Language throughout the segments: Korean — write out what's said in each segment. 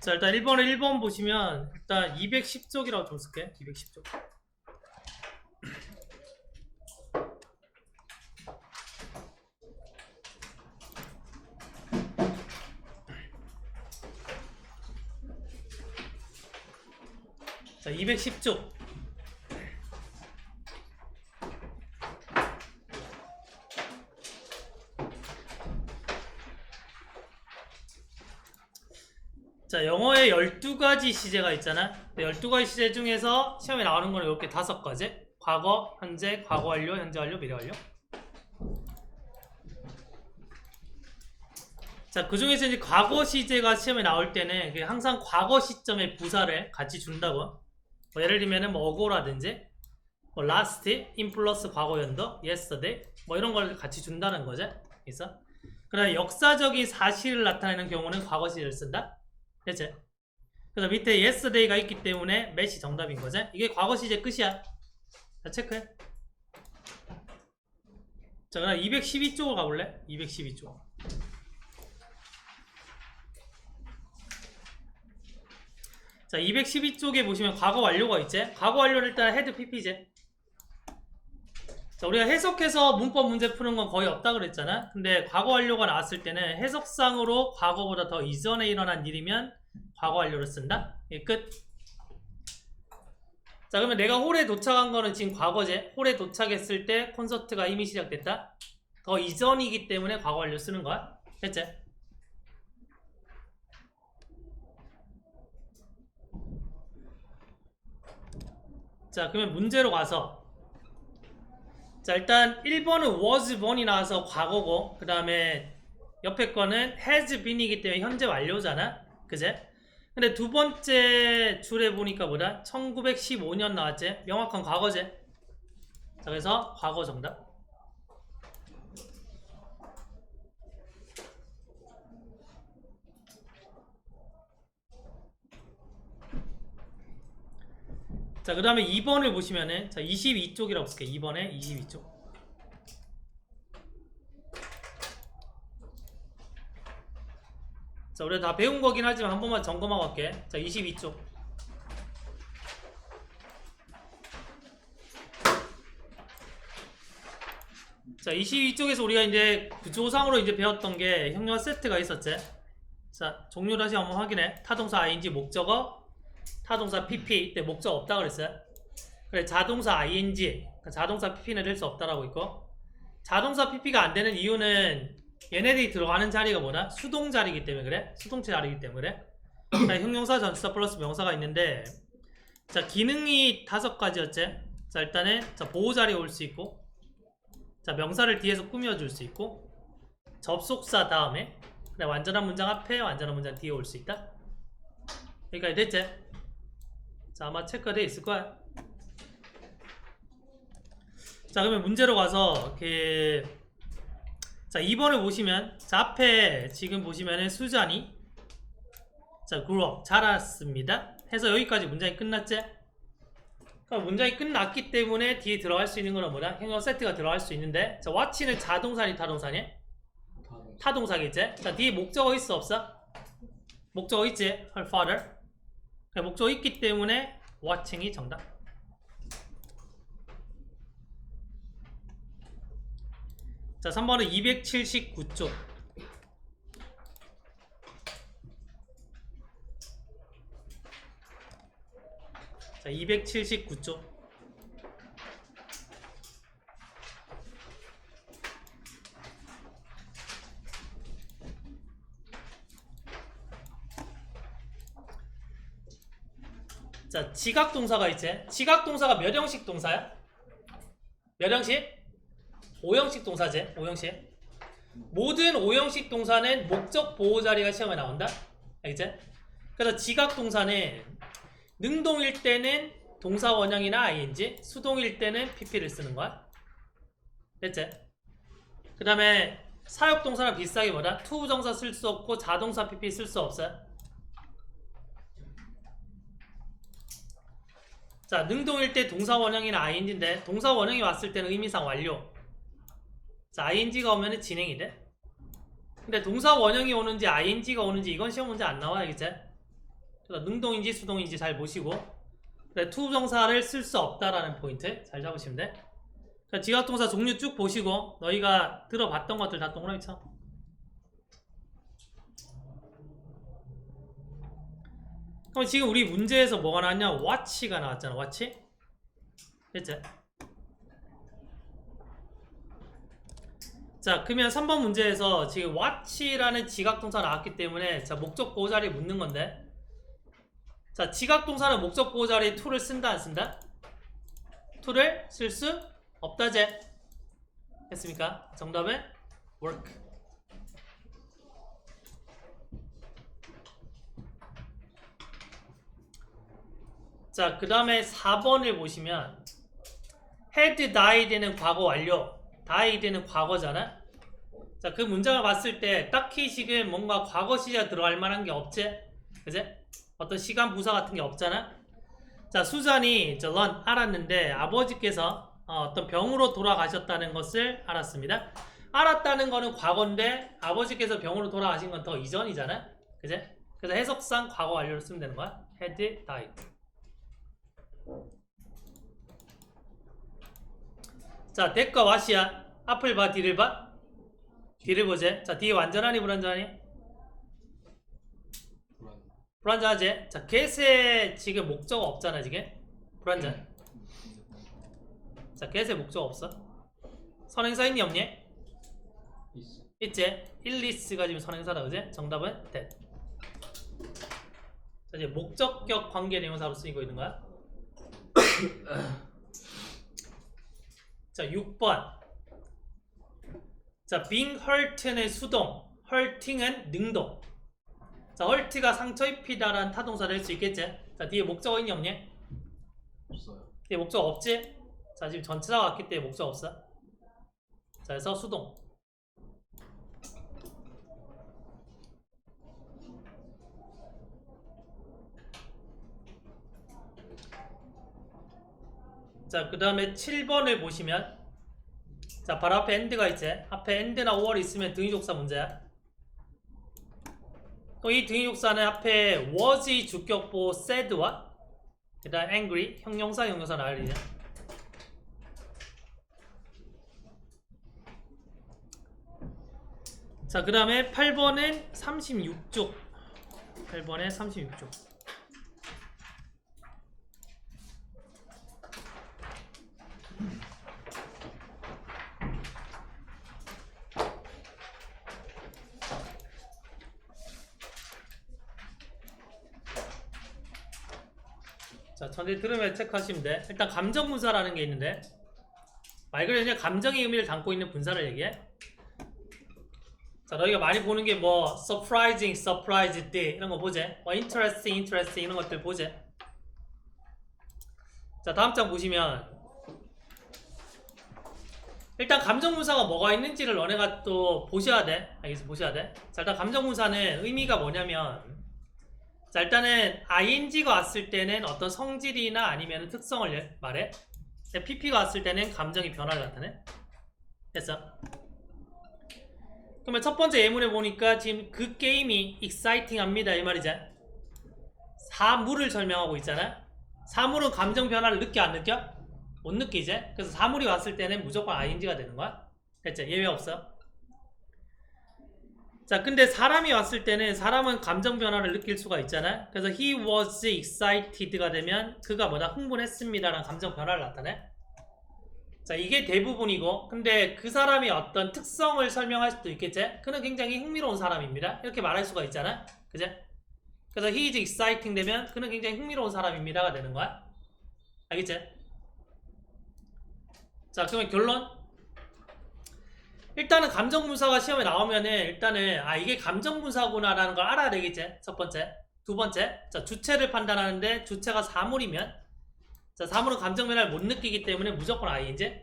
자 일단 1번에 1번 보시면 일단 210쪽이라고 좀 쓸게. 210쪽. 자 210쪽 자, 영어에 12가지 시제가 있잖아. 12가지 시제 중에서 시험에 나오는 거는 이렇게 다섯 가지. 과거, 현재, 과거 완료, 현재 완료, 미래 완료. 자, 그 중에서 이제 과거 시제가 시험에 나올 때는 항상 과거 시점의 부사를 같이 준다고. 뭐 예를 들면은 뭐 어고라든지 뭐 last, in 플러스 과거 연도, yesterday 뭐 이런 걸 같이 준다는 거죠. 그래서 그다음에 역사적인 사실을 나타내는 경우는 과거 시제를 쓴다. 됐지? 그래서 밑에 yesterday가 있기 때문에 매시 정답인 거지? 이게 과거 시제 끝이야. 자, 체크해. 자, 그럼 212쪽으로 가볼래? 212쪽. 자, 212쪽에 보시면 과거 완료가 있지? 과거 완료는 일단 헤드 PP지. 자, 우리가 해석해서 문법 문제 푸는 건 거의 없다 그랬잖아? 근데 과거 완료가 나왔을 때는 해석상으로 과거보다 더 이전에 일어난 일이면 과거 완료를 쓴다? 예, 끝. 자, 그러면 내가 홀에 도착한 거는 지금 과거제. 홀에 도착했을 때 콘서트가 이미 시작됐다? 더 이전이기 때문에 과거 완료 쓰는 거야? 됐지? 자, 그러면 문제로 가서 자 일단 1번은 was born이 나와서 과거고 그 다음에 옆에 거는 has been이기 때문에 현재 완료잖아 그제? 근데 두 번째 줄에 보니까 뭐다? 1915년 나왔지? 명확한 과거제 자 그래서 과거 정답 자, 그 다음에 2번을 보시면은, 자, 22쪽이라고 쓸게. 2번에 22쪽. 자, 우리가 다 배운 거긴 하지만 한 번만 점검하고 갈게. 자, 22쪽. 자, 22쪽에서 우리가 이제 구조상으로 이제 배웠던 게 형용사 세트가 있었지. 자, 종류 다시 한번 확인해. 타동사 ing 목적어, 타동사 pp 때 목적 없다 그랬어요. 그래 자동사 ing 그러니까 자동사 pp는 될 수 없다라고 있고 자동사 pp가 안 되는 이유는 얘네들이 들어가는 자리가 뭐다? 수동 자리이기 때문에 그래. 수동체 자리이기 때문에 그래. 자, 형용사 전치사 플러스 명사가 있는데 자 기능이 다섯 가지였지. 자 일단은 자 보호 자리에 올 수 있고 자 명사를 뒤에서 꾸며줄 수 있고 접속사 다음에 완전한 문장 앞에 완전한 문장 뒤에 올 수 있다. 여기까지 됐지? 자 아마 체크가 돼 있을 거야 자 그러면 문제로 가서 그... 자 2번을 보시면 자 앞에 지금 보시면은 수잔이 자 grow 자랐습니다 해서 여기까지 문장이 끝났지? 그럼 문장이 끝났기 때문에 뒤에 들어갈 수 있는 거는 뭐냐? 형용 세트가 들어갈 수 있는데 자 watch는 자동사니 타동사니? 타동사겠지? 자 뒤에 목적어 있어 없어? 목적어 있지? her father 그래, 목적어 있기 때문에 watching이 정답. 자, 3번은 279쪽. 자, 279쪽. 자, 지각 동사가 있지. 지각 동사가 몇 형식 동사야? 몇 형식? 5형식 동사지. 5형식. 모든 5형식 동사는 목적 보호 자리가 시험에 나온다. 알겠지? 그래서 지각 동사는 능동일 때는 동사 원형이나 ing, 수동일 때는 pp를 쓰는 거야. 됐지? 그 다음에 사역 동사랑 비슷하게 뭐다? 투부정사 쓸 수 없고 자동사 pp 쓸 수 없어요. 자, 능동일 때 동사 원형이나 ing인데 동사 원형이 왔을 때는 의미상 완료. 자, ing가 오면은 진행이 돼. 근데 동사 원형이 오는지 ing가 오는지 이건 시험 문제 안 나와, 알겠지? 그래서 능동인지 수동인지 잘 보시고 그래, 투부정사를 쓸 수 없다라는 포인트 잘 잡으시면 돼. 자, 지각동사 종류 쭉 보시고 너희가 들어봤던 것들 다 동그라미 쳐. 그럼 지금 우리 문제에서 뭐가 나왔냐? watch가 나왔잖아. watch. 됐지? 자, 그러면 3번 문제에서 지금 watch라는 지각동사 나왔기 때문에 자, 목적 보호 자리에 묻는 건데 자, 지각동사는 목적 보호 자리에 to를 쓴다 안 쓴다? to를 쓸 수 없다제. 했습니까? 정답은 work. 자, 그 다음에 4번을 보시면 had died는 과거 완료, died는 과거잖아. 자, 그 문장을 봤을 때 딱히 지금 뭔가 과거 시제가 들어갈 만한 게 없지? 그제? 어떤 시간 부사 같은 게 없잖아. 자, 수잔이 저런 알았는데 아버지께서 어, 떤 병으로 돌아가셨다는 것을 알았습니다. 알았다는 거는 과거인데 아버지께서 병으로 돌아가신 건 더 이전이잖아. 그제? 그래서 해석상 과거 완료를 쓰면 되는 거야. had died. 자, 대과 와시야. 앞을 봐, 뒤를 봐. 뒤를 보제. 자, 뒤에 완전하니 불완전하니? 불완전하지? 자, get에 지금 목적 없잖아, 지금. 불완전. 자, get에 목적 없어. 선행사 있니 없니? 있어. 있지? 일리스가 지금 선행사다, 그지? 정답은 that. 자, 이제 목적격 관계 대명사로 쓰이고 있는 거야. 자, 6번. 자, being hurt는 수동, hurting은 능동. 자, hurt가 상처 입히다라는 타동사를 할수 있겠지? 자, 뒤에 목적어 있니 없니? 없어요. 뒤에 목적 없지? 자, 지금 전치사가 왔기 때문에 목적 없어. 자, 그래서 수동. 자, 그 다음에 7번을 보시면 자, 바로 앞에 end가 있지? 앞에 end나 or이 있으면 등위족사 문제야. 또 이 등위족사는 앞에 was의 주격보 said와 그 다음 angry, 형용사, 형용사 나열이냐. 자, 그 다음에 8번은 36쪽. 8번에 36쪽. 자, 전체 들으면 체크하시면 돼. 일단 감정 분사라는 게 있는데 말 그대로 그냥 감정의 의미를 담고 있는 분사를 얘기해. 자, 너희가 많이 보는 게 뭐 surprising, surprised 이런 거 보제. 뭐 interesting, interesting 이런 것들 보제. 자, 다음 장 보시면 일단 감정 분사가 뭐가 있는지를 너네가 또 보셔야 돼. 알겠어? 보셔야 돼. 자, 일단 감정 분사는 의미가 뭐냐면 자 일단은 ing가 왔을 때는 어떤 성질이나 아니면 특성을 말해. 근데 pp가 왔을 때는 감정의 변화를 나타내. 됐어? 그러면 첫 번째 예문에 보니까 지금 그 게임이 exciting합니다. 이 말이지 사물을 설명하고 있잖아. 사물은 감정 변화를 느껴 안 느껴? 못 느끼지? 그래서 사물이 왔을 때는 무조건 ing가 되는 거야. 됐지 예외 없어 자, 근데 사람이 왔을 때는 사람은 감정 변화를 느낄 수가 있잖아. 그래서 he was excited가 되면 그가 뭐다 흥분했습니다라는 감정 변화를 나타내. 자, 이게 대부분이고, 근데 그 사람이 어떤 특성을 설명할 수도 있겠지. 그는 굉장히 흥미로운 사람입니다. 이렇게 말할 수가 있잖아. 그제? 그래서 he is exciting 되면 그는 굉장히 흥미로운 사람입니다가 되는 거야. 알겠지? 자, 그러면 결론. 일단은 감정분사가 시험에 나오면은 일단은 아 이게 감정분사구나라는 걸 알아야 되겠지. 첫 번째. 두 번째. 자 주체를 판단하는데 주체가 사물이면 자 사물은 감정 변화를 못 느끼기 때문에 무조건 ing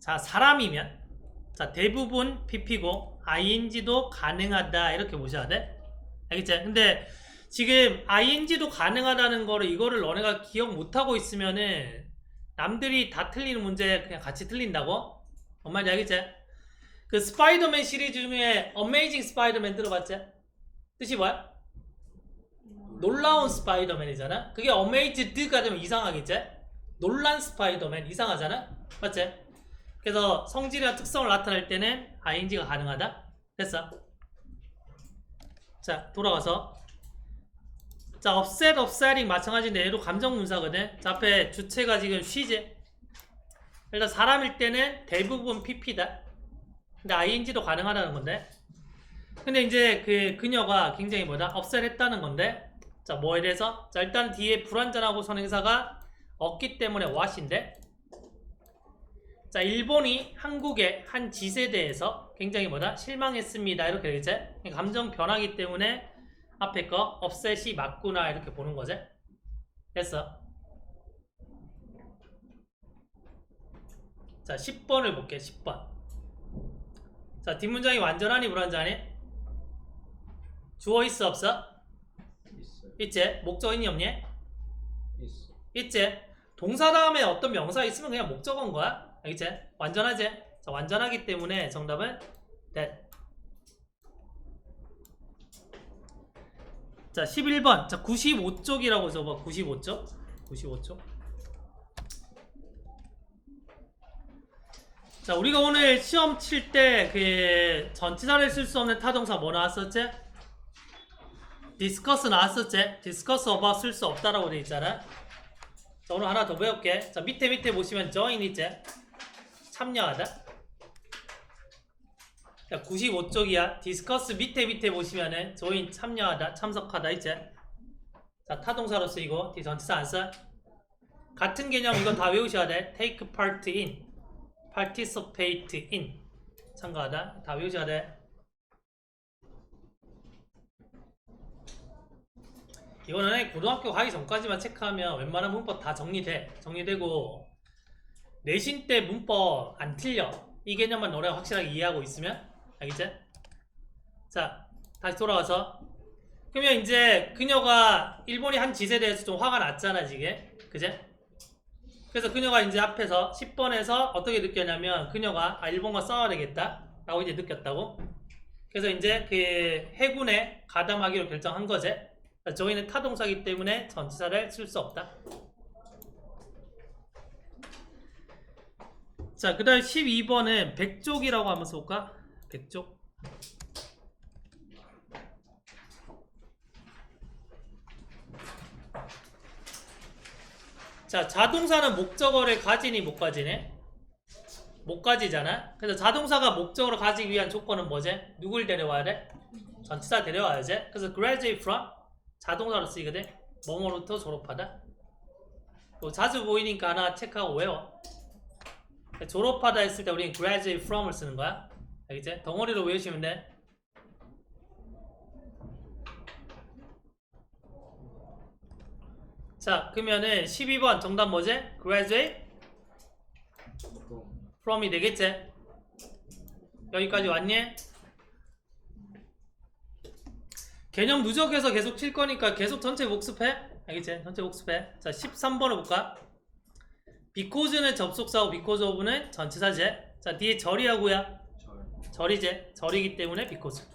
자 사람이면 자 대부분 pp고 ing도 가능하다. 이렇게 보셔야 돼. 알겠지? 근데 지금 ing도 가능하다는 거를 이거를 너네가 기억 못하고 있으면은 남들이 다 틀리는 문제 그냥 같이 틀린다고? 뭔 말인지 알겠지? 그 스파이더맨 시리즈 중에 어메이징 스파이더맨 들어봤지? 뜻이 뭐야? 놀라운 스파이더맨이잖아. 그게 어메이즈드가 되면 이상하겠지? 놀란 스파이더맨 이상하잖아. 맞지? 그래서 성질이나 특성을 나타낼 때는 ing가 가능하다. 됐어. 자 돌아가서 자 업셋 업셋이 마찬가지인데 얘도 감정 문사거든. 자 앞에 주체가 지금 쉬지. 일단 사람일 때는 대부분 pp다. 근데 ing도 가능하다는 건데. 근데 이제 그 그녀가 굉장히 뭐다 업셋했다는 건데. 자 뭐에 대해서? 자 일단 뒤에 불완전하고 선행사가 없기 때문에 what인데. 자 일본이 한국의 한 대해서 굉장히 뭐다 실망했습니다 이렇게 되겠지? 감정 변하기 때문에 앞에 거 업셋이 맞구나 이렇게 보는 거지. 됐어. 자, 10번을 볼게. 10번. 자, 뒷문장이 완전하니 불완전하니? 주어 있어 없어? 있어요. 있지? 목적 있니 없니? 있어. 있지? 동사 다음에 어떤 명사 있으면 그냥 목적어인 거야. 알겠지? 완전하지? 자, 완전하기 때문에 정답은 that. 자, 11번. 자, 95쪽이라고 적어. 95쪽. 95쪽. 자, 우리가 오늘 시험 칠 때 그 전치사를 쓸 수 없는 타동사 뭐 나왔었지? 디스커스 나왔었지? 디스커스 어바 쓸 수 없다라고 돼 있잖아. 자, 오늘 하나 더 배울게. 자, 밑에 밑에 보시면 join 있지? 참여하다. 자, 95쪽이야. 디스커스 밑에 밑에 보시면은 join 참여하다, 참석하다 있지? 자, 타동사로 쓰이고 뒤 전치사 안 써? 같은 개념 이건 다 외우셔야 돼. take part in, participate in. 참가하다. 다 외우셔야 돼. 이거는 고등학교 가기 전까지만 체크하면 웬만한 문법 다 정리돼. 정리되고 내신 때 문법 안 틀려. 이 개념만 너네가 확실하게 이해하고 있으면 알겠지? 자, 다시 돌아와서 그러면 이제 그녀가 일본이 한 짓에 대해서 좀 화가 났잖아, 지금. 그제? 그래서 그녀가 이제 앞에서 10번에서 어떻게 느꼈냐면 그녀가 아, 일본과 싸워야 되겠다 라고 이제 느꼈다고. 그래서 이제 그 해군에 가담하기로 결정한 거지. 저희는 타동사기 때문에 전치사를 쓸 수 없다. 자, 그 다음 12번은 백족이라고 하면서 볼까? 백족. 자, 자동사는 목적어를 가지니 못 가지네? 못 가지잖아? 그래서 자동사가 목적어를 가지기 위한 조건은 뭐지? 누굴 데려와야 돼? 전치사 데려와야지. 그래서 graduate from 자동사로 쓰이거든. 뭐뭐로부터 졸업하다. 뭐 자주 보이니까 하나 체크하고 외워. 졸업하다 했을 때 우리는 graduate from을 쓰는 거야. 알겠지? 덩어리로 외우시면 돼. 자, 그러면은 12번 정답 뭐지? graduate from이 되겠지? 여기까지 왔니? 개념 누적해서 계속 칠 거니까 계속 전체 복습해. 알겠지? 전체 복습해. 자, 13번을 볼까? because는 접속사고 because of는 전치사지. 자, 뒤에 절이하고야. 절. 절이지. 절이기 때문에 because.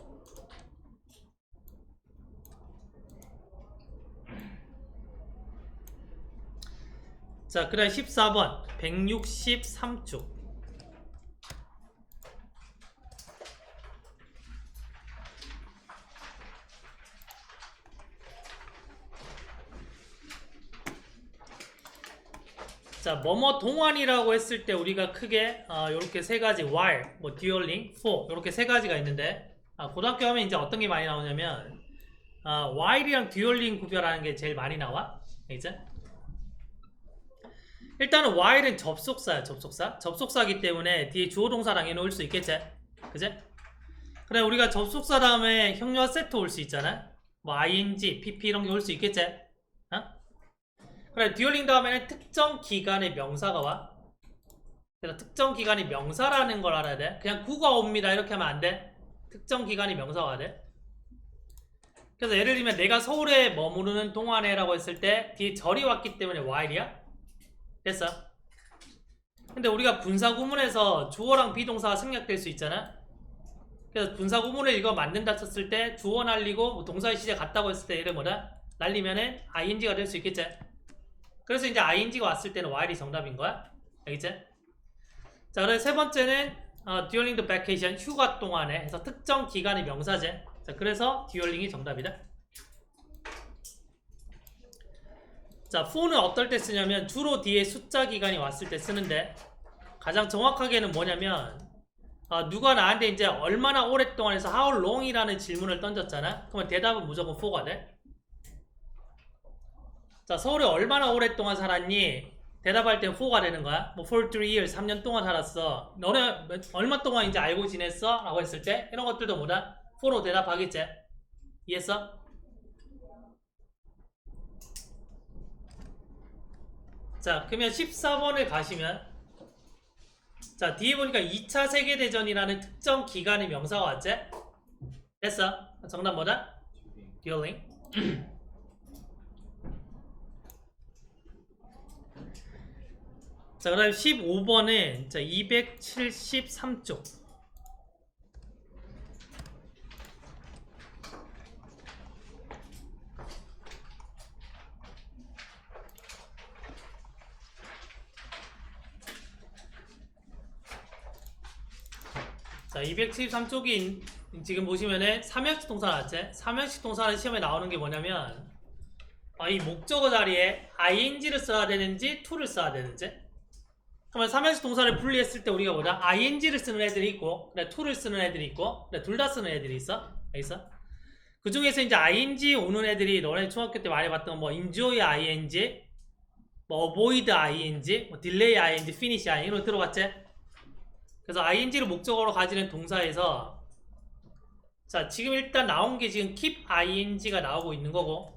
자, 그 다음 14번. 163쪽. 자, 뭐뭐 동안이라고 했을 때 우리가 크게 이렇게 세 가지 while, 뭐 during, for 이렇게 세 가지가 있는데 아, 고등학교 하면 이제 어떤 게 많이 나오냐면 아, while이랑 during 구별하는 게 제일 많이 나와. 이제 일단은 while은 접속사야, 접속사. 접속사기 때문에 뒤에 주어 동사랑 해 놓을 수 있겠지, 그제? 그래 우리가 접속사 다음에 형용사 세트 올 수 있잖아. 뭐 ing, pp 이런 게 올 수 있겠지? 어? 그래 듀얼링 다음에는 특정 기간의 명사가 와. 그래서 특정 기간이 명사라는 걸 알아야 돼. 그냥 구가 옵니다. 이렇게 하면 안돼. 특정 기간이 명사가 와야 돼. 그래서 예를 들면 내가 서울에 머무르는 동안에라고 했을 때 뒤에 절이 왔기 때문에 while이야? 됐어. 근데 우리가 분사 구문에서 주어랑 비동사가 생략될 수 있잖아. 그래서 분사 구문을 이거 만든다 쳤을 때 주어 날리고 뭐 동사의 시제 같다고 했을 때 얘를 뭐다? 날리면은 ing가 될 수 있겠지? 그래서 이제 ing가 왔을 때는 while이 정답인 거야. 알겠지? 자, 그래서 세 번째는 어, during the vacation 휴가 동안에 해서 특정 기간의 명사제. 자, 그래서 during이 정답이다. 자, for는 어떨 때 쓰냐면 주로 뒤에 숫자 기간이 왔을 때 쓰는데 가장 정확하게는 뭐냐면 어, 누가 나한테 이제 얼마나 오랫동안 해서 how long이라는 질문을 던졌잖아. 그러면 대답은 무조건 for가 돼. 자, 서울에 얼마나 오랫동안 살았니? 대답할 땐 4가 되는 거야. 뭐 for 3 years, 3년 동안 살았어. 너네 몇- 얼마 동안 이제 알고 지냈어? 라고 했을 때 이런 것들도 뭐다? 4로 대답하겠지. 이해했어? 자, 그러면 14번을 가시면 자, 뒤에 보니까 2차 세계대전이라는 특정 기간의 명사가 왔지? 됐어? 정답 뭐다? during 자, 그 다음에 15번은 자, 273쪽. 자, 273쪽이 지금 보시면은 삼형식 동사 나왔지? 삼형식 동사는 시험에 나오는 게 뭐냐면 아, 이 목적어 자리에 ing를 써야 되는지 to를 써야 되는지 그러면 삼형식 동사를 분리했을 때 우리가 뭐다? ing를 쓰는 애들이 있고 그래 to를 쓰는 애들이 있고 그래 둘 다 쓰는 애들이 있어 알겠어? 그 중에서 이제 ing 오는 애들이 너네 중학교 때 많이 봤던 뭐 enjoy ing 뭐 avoid ing 뭐 delay ing finish ing 이런 거 들어봤지? 그래서 ing를 목적어로 가지는 동사에서 자 지금 일단 나온 게 지금 keep ing가 나오고 있는 거고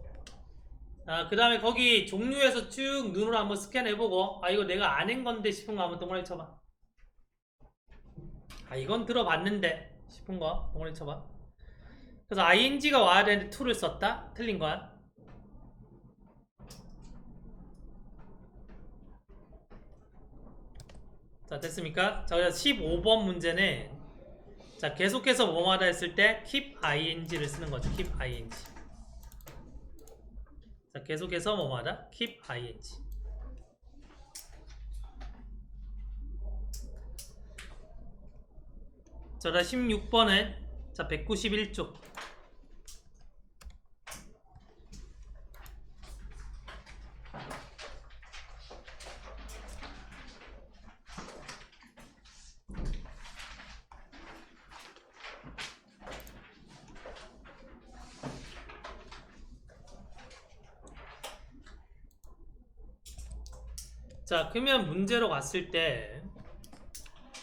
아, 그 다음에 거기 종류에서 쭉 눈으로 한번 스캔해보고 아 이거 내가 아는 건데 싶은 거 한번 동그라미 쳐봐. 아 이건 들어봤는데 싶은 거 동그라미 쳐봐. 그래서 ing가 와야 되는데 to를 썼다? 틀린 거야? 자 됐습니까? 자 그래서 15번 문제는 자 계속해서 뭐마다 했을 때 keep ing를 쓰는 거죠. keep ing 자 계속해서 뭐마다? keep ing. 자 다음 16번은 자 191쪽 자 그러면 문제로 갔을 때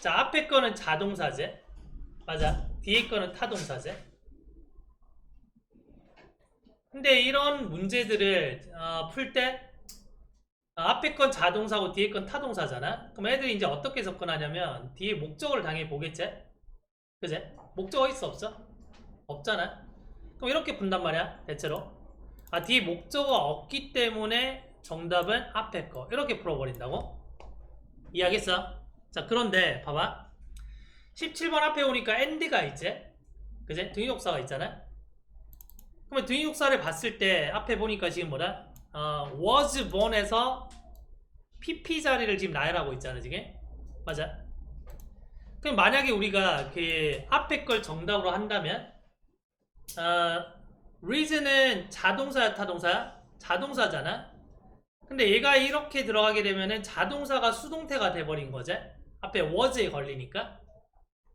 자 앞에 거는 자동사제. 맞아. 뒤에 거는 타동사제. 근데 이런 문제들을 어, 풀때 앞에 건 자동사고 뒤에 건 타동사잖아. 그럼 애들이 이제 어떻게 접근하냐면 뒤에 목적어를 당연히 보겠지? 그제? 목적어 있어? 없어? 없잖아. 그럼 이렇게 분단 말이야 대체로. 아 뒤에 목적어가 없기 때문에 정답은 앞에 거. 이렇게 풀어버린다고? 이해하겠어? 자 그런데 봐봐. 17번 앞에 오니까 and가 있지? 그제 등유역사가 있잖아. 그러면 등유역사를 봤을 때 앞에 보니까 지금 뭐다? 어, was born에서 pp 자리를 지금 나열하고 있잖아 지금. 맞아? 그럼 만약에 우리가 그 앞에 걸 정답으로 한다면 어, reason은 자동사야 타동사야? 자동사잖아 근데 얘가 이렇게 들어가게 되면은 자동사가 수동태가 돼버린 거지 앞에 was에 걸리니까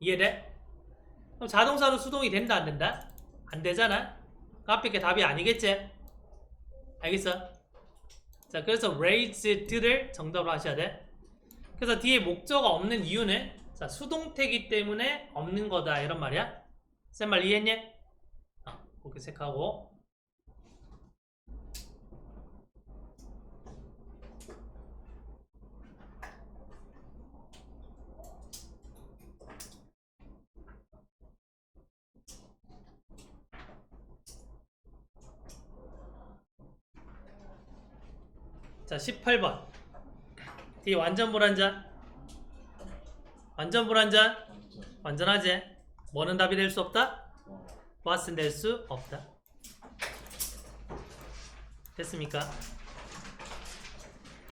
이해돼? 그럼 자동사로 수동이 된다 안 된다? 안 되잖아 그 앞에 게 답이 아니겠지? 알겠어? 자 그래서 raised를 정답으로 하셔야 돼 그래서 뒤에 목적어가 없는 이유는 자 수동태기 때문에 없는 거다 이런 말이야 쌤말 이해했니? 어, 그렇게 체크하고 자 18번 뒤 완전 불완전 완전 불완전 완전하지 뭐는 답이 될 수 없다? 어. what은 될 수 없다. 됐습니까?